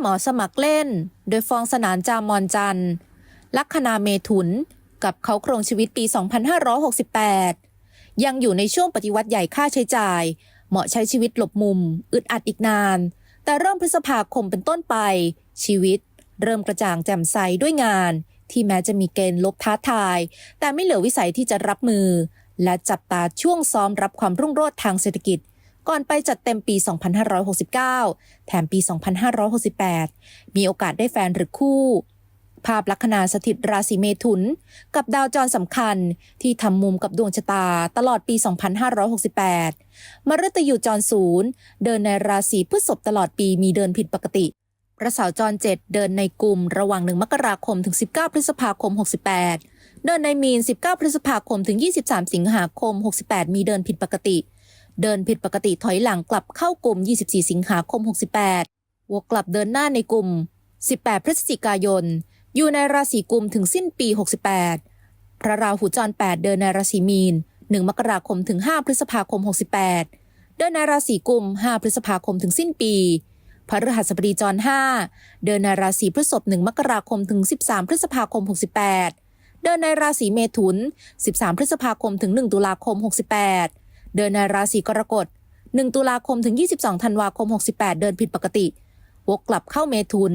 หมอสมัครเล่น โดยฟองสนานจามอนจันลัคนาเมถุน กับเขาโครงชีวิตปี 2568 ยังอยู่ในช่วงปฏิวัติใหญ่ค่าใช้จ่าย เหมาะใช้ชีวิตหลบมุม อึดอัดอีกนาน แต่เริ่มพฤษภาคมเป็นต้นไป ชีวิต เริ่มกระจ่างแจ่มใสด้วยงาน ที่แม้จะมีเกณฑ์ลบท้าทาย แต่ไม่เหลือวิสัยที่จะรับมือ และจับตาช่วงซ้อมรับความรุ่งโรจน์ทางเศรษฐกิจ ก่อนไปจัดเต็มปี 2569 แถมปี 2568 มีโอกาสได้แฟนหรือคู่ ภาพลัคนาสถิตราศีเมถุน กับดาวจรสำคัญที่ทำมุมกับดวงชะตาตลอดปี 2568 มฤตยูจรศูนย์เดินในราศีพฤษภตลอดปีมีเดินผิดปกติพระเสาร์จรเจ็ดเดินในกลุ่มระหว่าง 1 มกราคมถึง 19 พฤษภาคม 68 เดินในมีน 19 พฤษภาคมถึง 23 สิงหาคม 68 มีเดินผิดปกติ เดินผิดปกติถอยหลังกลับเข้ากลุ่ม 24 สิงหาคม 68 วกกลับเดินหน้าในกลุ่ม 18 พฤศจิกายน อยู่ในราศีกุมถึงสิ้นปี 68 พระราหูจร 8 เดินในราศีมีน 1 มกราคมถึง 5 พฤษภาคม 68 เดินในราศีกุม 5 พฤษภาคมถึงสิ้นปี พระฤหัสบดีจร 5 เดินในราศีพฤษภ1มกราคมถึง 13 พฤษภาคม 68 เดินในราศีเมถุน 13 พฤษภาคมถึง 1 ตุลาคม 68 เดินในราศีกรกฎ 1 ตุลาคมถึง 22 ธันวาคม 68 เดินผิดปกติ วกกลับเข้าเมถุน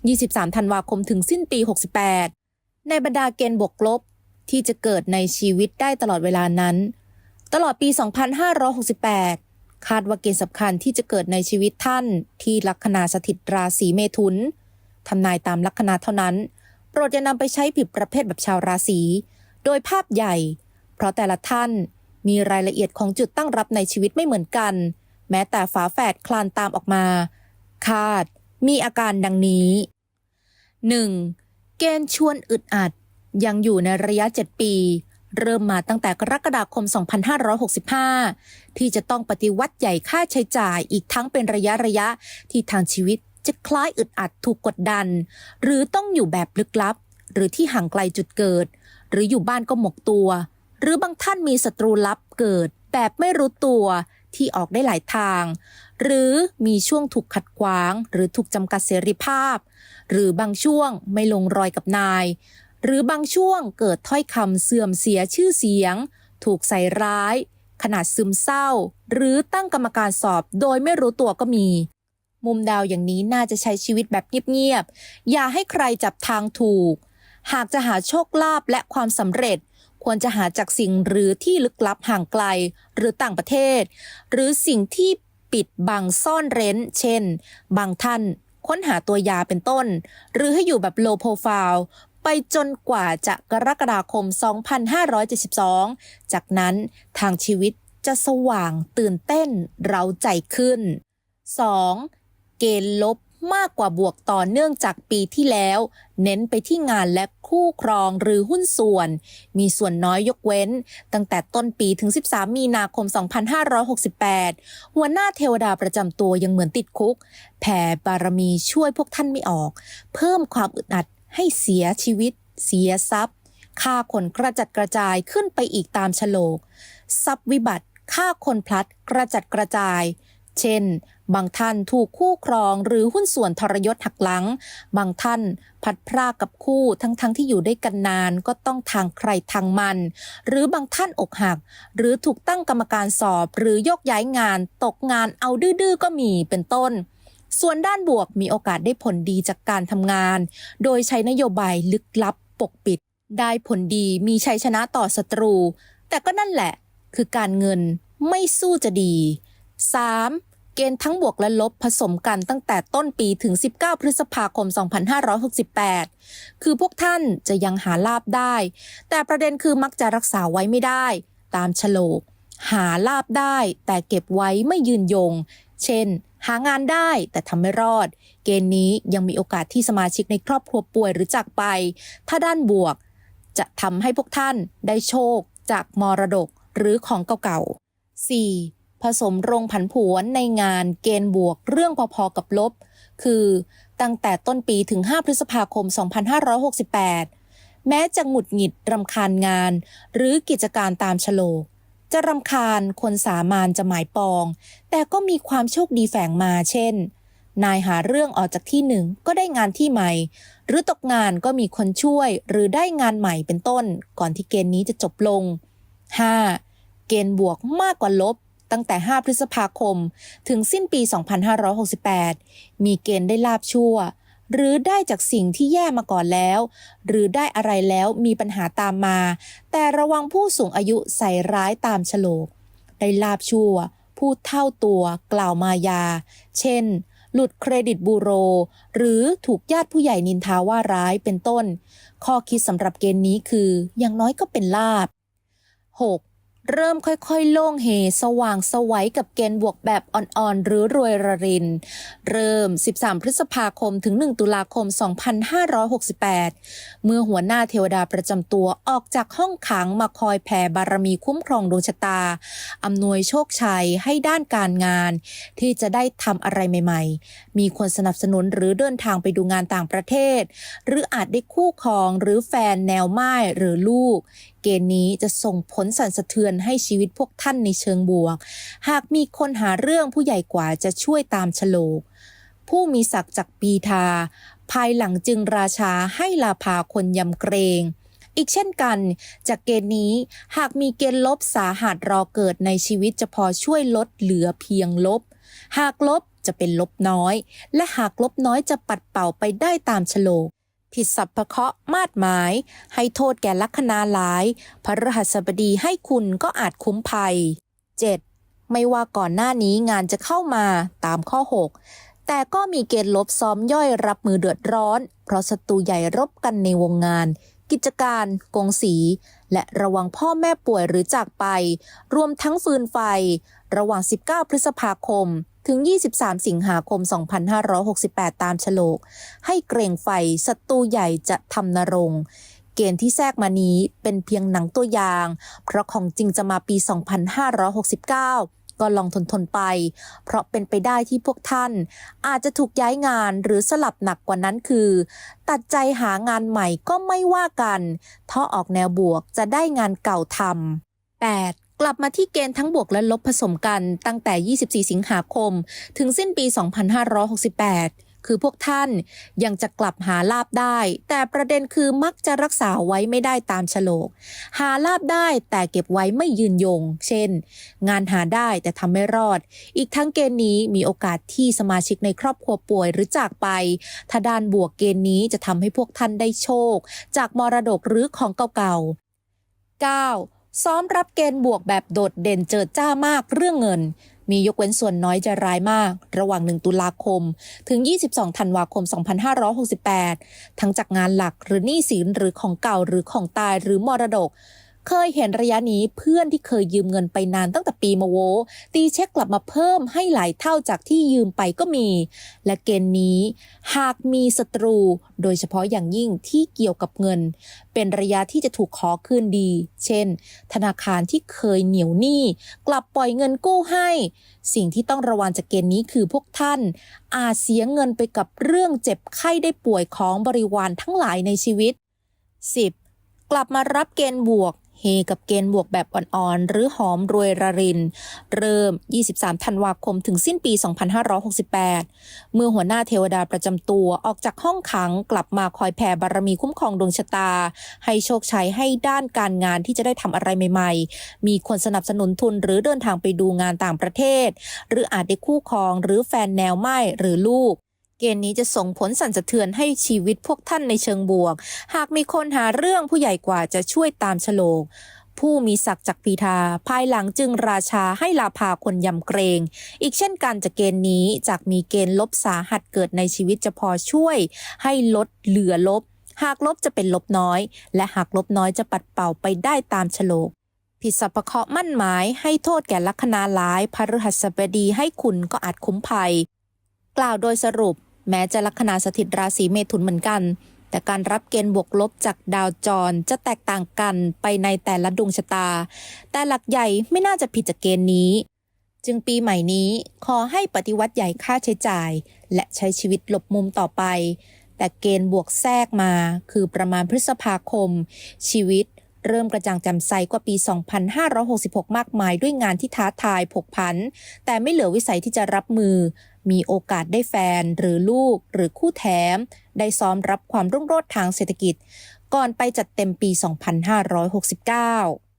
23 ธันวาคมถึงสิ้นปี 68 ในบรรดาเกณฑ์บวกลบที่จะเกิดในชีวิตได้ตลอดเวลานั้น ตลอดปี 2568 คาดว่าเกณฑ์สำคัญที่จะเกิดในชีวิตท่านที่ลัคนาสถิตราศีเมถุนทำนายตามลัคนาเท่านั้น โปรดอย่านำไปใช้ผิดประเภทแบบชาวราศี โดยภาพใหญ่ เพราะแต่ละท่าน มีรายละเอียดของจุดตั้งรับในชีวิตไม่เหมือนกัน แม้แต่ฝาแฝดคลานตามออกมา คาด มีอาการดังนี้ 1. เกณฑ์ชวนอึดอัด ยังอยู่ในระยะ 7 ปี เริ่มมาตั้งแต่กรกฎาคม 2565 ที่จะต้องปฏิวัติใหญ่ค่าใช้จ่ายอีกทั้งเป็นระยะระยะที่ทางชีวิตจะคล้ายอึดอัดถูกกดดัน หรือต้องอยู่แบบลึกลับ หรือที่ห่างไกลจุดเกิด หรืออยู่บ้านก็หมกตัว หรือบางท่านมีศัตรูลับเกิดแบบไม่รู้ตัวที่ออกได้หลายทาง หรือมีช่วงถูกขัดขวาง หรือถูกจำกัดเสรีภาพ หรือบางช่วงไม่ลงรอยกับนาย หรือบางช่วงเกิดถ้อยคำเสื่อมเสียชื่อเสียง ถูกใส่ร้าย ขนาดซึมเศร้า หรือตั้งกรรมการสอบโดยไม่รู้ตัวก็มี มุมดาวอย่างนี้น่าจะใช้ชีวิตแบบเงียบๆอย่าให้ใครจับทางถูก หากจะหาโชคลาภและความสำเร็จ ควรจะหาจากสิ่งหรือที่ลึกลับห่างไกลหรือต่างประเทศ หรือสิ่งที่ปิดบังซ่อนเร้น เช่น บางท่านค้นหาตัวยาเป็นต้น หรือให้อยู่แบบ low profile ไปจนกว่าจะกรกฎาคม 2572 จากนั้นทางชีวิตจะสว่างตื่นเต้น เร้าใจขึ้น 2. เกณฑ์ลบ มากกว่าบวกต่อเนื่องจากปีที่แล้ว เน้นไปที่งานและคู่ครองหรือหุ้นส่วน มีส่วนน้อยยกเว้น ตั้งแต่ต้นปีถึง 13 มีนาคม 2568 หัวหน้าเทวดาประจำตัวยังเหมือนติดคุก แผ่บารมีช่วยพวกท่านไม่ออก เพิ่มความอึดอัดให้เสียชีวิต เสียทรัพย์ค่าคนกระจัดกระจายขึ้นไปอีกตามฉลก ทรัพย์วิบัติค่าคนพลัดกระจัดกระจาย เช่น บางท่านถูกคู่ครองหรือหุ้นส่วนทรยศหักหลัง บางท่านพัดพรากกับคู่ทั้งๆทที่อยู่ด้วยกันนานก็ต้องทางใครทางมัน หรือบางท่านอกหัก หรือถูกตั้งกรรมการสอบ หรือโยกย้ายงาน ตกงานเอาดื้อๆก็มีเป็นต้น ส่วนด้านบวกมีโอกาสได้ผลดีจากการทำงาน โดยใช้นโยบายลึกลับปกปิด ได้ผลดีมีชัยชนะต่อศัตรู แต่ก็นั่นแหละคือการเงินไม่สู้จะดี 3. เกณฑ์ทั้งบวกและลบผสมกันตั้งแต่ต้นปีถึง 19 พฤษภาคม 2568 คือพวกท่านจะยังหาลาบได้ แต่ประเด็นคือมักจะรักษาไว้ไม่ได้ ตามฉลก หาลาบได้ แต่เก็บไว้ไม่ยืนยง เช่น หางานได้แต่ทำไม่รอด เกณฑ์นี้ยังมีโอกาสที่สมาชิกในครอบครัวป่วยหรือจากไป ถ้าด้านบวก จะทำให้พวกท่านได้โชค จากมรดกหรือของเก่าๆ 4. ผสมรงผันผวนในงานเกณฑ์บวกเรื่องพอๆกับลบ คือตั้งแต่ต้นปีถึง 5 พฤษภาคม 2568 แม้จะหงุดหงิดรำคาญงาน หรือกิจการตามฉลก จะรำคาญคนสามานจะหมายปอง แต่ก็มีความโชคดีแฝงมาเช่น นายหาเรื่องออกจากที่หนึ่งก็ได้งานที่ใหม่ หรือตกงานก็มีคนช่วยหรือได้งานใหม่เป็นต้น ก่อนที่เกณฑ์นี้จะจบลง 5. เกณฑ์บวกมากกว่าลบ ตั้งแต่ 5 พฤษภาคม ถึงสิ้นปี 2568 มีเกณฑ์ได้ลาบชั่ว หรือได้จากสิ่งที่แย่มาก่อนแล้ว หรือได้อะไรแล้วมีปัญหาตามมา แต่ระวังผู้สูงอายุใส่ร้ายตามฉลก ได้ลาบชั่ว พูดเท่าตัวกล่าวมายา เช่น หลุดเครดิตบูโร หรือถูกญาติผู้ใหญ่นินทาว่าร้ายเป็นต้น ข้อคิดสำหรับเกณฑ์นี้คือ อย่างน้อยก็เป็นลาบ 6. เริ่มค่อยๆ โล่งเฮ สว่างสวัยกับเกณฑ์บวกแบบอ่อนๆ หรือรวยระริน เริ่ม 13 พฤษภาคมถึง 1 ตุลาคม 2568 เมื่อหัวหน้าเทวดาประจำตัวออกจากห้องขังมาคอยแผ่บารมีคุ้มครองดวงชะตา อำนวยโชคชัยให้ด้านการงาน ที่จะได้ทำอะไรใหม่ๆ มีคนสนับสนุนหรือเดินทางไปดูงานต่างประเทศ หรืออาจได้คู่ครองหรือแฟนแนวไม้หรือลูก เกณฑ์นี้จะส่งผลสั่นสะเทือนให้ชีวิตพวกท่านในเชิงบวก หากมีคนหาเรื่องผู้ใหญ่กว่าจะช่วยตามฉลก ผู้มีศักดิ์จากปีทา ภายหลังจึงราชาให้ลาภาคนยำเกรงอีกเช่นกัน จากเกณฑ์นี้หากมีเกณฑ์ลบสาหัสรอเกิดในชีวิตจะพอช่วยลดเหลือเพียงลบ หากลบจะเป็นลบน้อย และหากลบน้อยจะปัดเป่าไปได้ตามฉลก ผิดสัพพเคราะมาดหมาย ให้โทษแก่ลัคนาหลาย พระรหัสบดีให้คุณก็อาจคุ้มภัย 7. ไม่ว่าก่อนหน้านี้งานจะเข้ามาตามข้อ 6 แต่ก็มีเกณฑ์ลบซ้อมย่อยรับมือเดือดร้อน เพราะศัตรูใหญ่รบกันในวงงาน กิจการ กงสี และระวังพ่อแม่ป่วยหรือจากไป รวมทั้งฟืนไฟ ระหว่าง 19 พฤษภาคม ถึง 23 สิงหาคม 2568 ตามฉลก ให้เกรงไฟศัตรูใหญ่จะทำนรงเกณฑ์ที่แทรกมานี้เป็นเพียงหนังตัวอย่าง เพราะของจริงจะมาปี 2569 ก็ลองทนทนไป เพราะเป็นไปได้ที่พวกท่าน อาจจะถูกย้ายงานหรือสลับหนักกว่านั้นคือ ตัดใจหางานใหม่ก็ไม่ว่ากัน ถ้าออกแนวบวกจะได้งานเก่าทำ 8. กลับมาที่เกณฑ์ทั้งบวกและลบผสมกันตั้งแต่ 24 สิงหาคม ถึงสิ้นปี 2568คือพวกท่านยังจะกลับหาลาบได้ แต่ประเด็นคือมักจะรักษาไว้ไม่ได้ตามฉลก หาลาบได้แต่เก็บไว้ไม่ยืนยง เช่น งานหาได้แต่ทำไม่รอด อีกทั้งเกณฑ์นี้มีโอกาสที่สมาชิกในครอบครัวป่วยหรือจากไป ถ้าด้านบวกเกณฑ์นี้จะทำให้พวกท่านได้โชค จากมรดกหรือของเก่าๆ 9. ซ้อมรับเกณฑ์บวกแบบโดดเด่นเจิดจ้ามากเรื่องเงิน มียกเว้นส่วนน้อยจะร้ายมาก ระหว่าง 1 ตุลาคม ถึง 22 ธันวาคม 2568 ทั้งจากงานหลักหรือหนี้สินหรือของเก่าหรือของตายหรือมรดก เคยเห็นระยะนี้เพื่อนที่เคยยืมเงินไปนานตั้งแต่ปีมาโว ตีเช็คกลับมาเพิ่มให้หลายเท่าจากที่ยืมไปก็มี และเกณฑ์นี้ หากมีศัตรู โดยเฉพาะอย่างยิ่งที่เกี่ยวกับเงิน เป็นระยะที่จะถูกขอคืนดี เช่น ธนาคารที่เคยเหนียวหนี้ กลับปล่อยเงินกู้ให้ สิ่งที่ต้องระวังจากเกณฑ์นี้คือพวกท่าน อาจเสียเงินไปกับเรื่องเจ็บไข้ได้ป่วยของบริวารทั้งหลายในชีวิต 10. กลับมารับเกณฑ์บวก เฮกับเกณฑ์บวกแบบอ่อนๆ หรือหอมรวยระริน เริ่ม 23 ธันวาคมถึงสิ้นปี 2568 เมื่อหัวหน้าเทวดาประจำตัวออกจากห้องขังกลับมาคอยแผ่บารมีคุ้มครองดวงชะตา ให้โชคชัยให้ด้านการงานที่จะได้ทำอะไรใหม่ ๆ มีคนสนับสนุนทุนหรือเดินทางไปดูงานต่างประเทศ หรืออาจได้คู่ครองหรือแฟนแนวไม้หรือลูก เกณฑ์นี้จะส่งผลสั่นสะเทือนให้ชีวิตพวกท่านในเชิงบวก หากมีคนหาเรื่องผู้ใหญ่กว่าจะช่วยตามฉลกผู้มีศักดิ์จากปีทาภายหลังจึงราชาให้ลาภาคนยำเกรง อีกเช่นกันจากเกณฑ์นี้จากมีเกณฑ์ลบสาหัสเกิดในชีวิตจะพอช่วย ให้ลดเหลือลบ หากลบจะเป็นลบน้อย และหากลบน้อยจะปัดเป่าไปได้ตามฉลกผิดสัพพเคราะห์มั่นหมาย ให้โทษแก่ลัคนาหลายพฤหัสบดีให้คุณก็อาจคุ้มภัย กล่าวโดยสรุป แม้จะลัคนาสถิตราศีเมถุนเหมือนกัน แต่การรับเกณฑ์บวกลบจากดาวจรจะแตกต่างกันไปในแต่ละดวงชะตา แต่หลักใหญ่ไม่น่าจะผิดจากเกณฑ์นี้ จึงปีใหม่นี้ขอให้ปฏิวัติใหญ่ค่าใช้จ่าย และใช้ชีวิตหลบมุมต่อไป แต่เกณฑ์บวกแทรกมาคือประมาณพฤษภาคม ชีวิต เริ่มกระจ่างแจ่มใสกว่าปี 2566 มากมายด้วยงานที่ท้าทายผกผัน แต่ไม่เหลือวิสัยที่จะรับมือ มีโอกาสได้แฟนหรือลูกหรือคู่แถม ได้ซ้อมรับความรุ่งโรจน์ทางเศรษฐกิจ ก่อนไปจัดเต็มปี 2569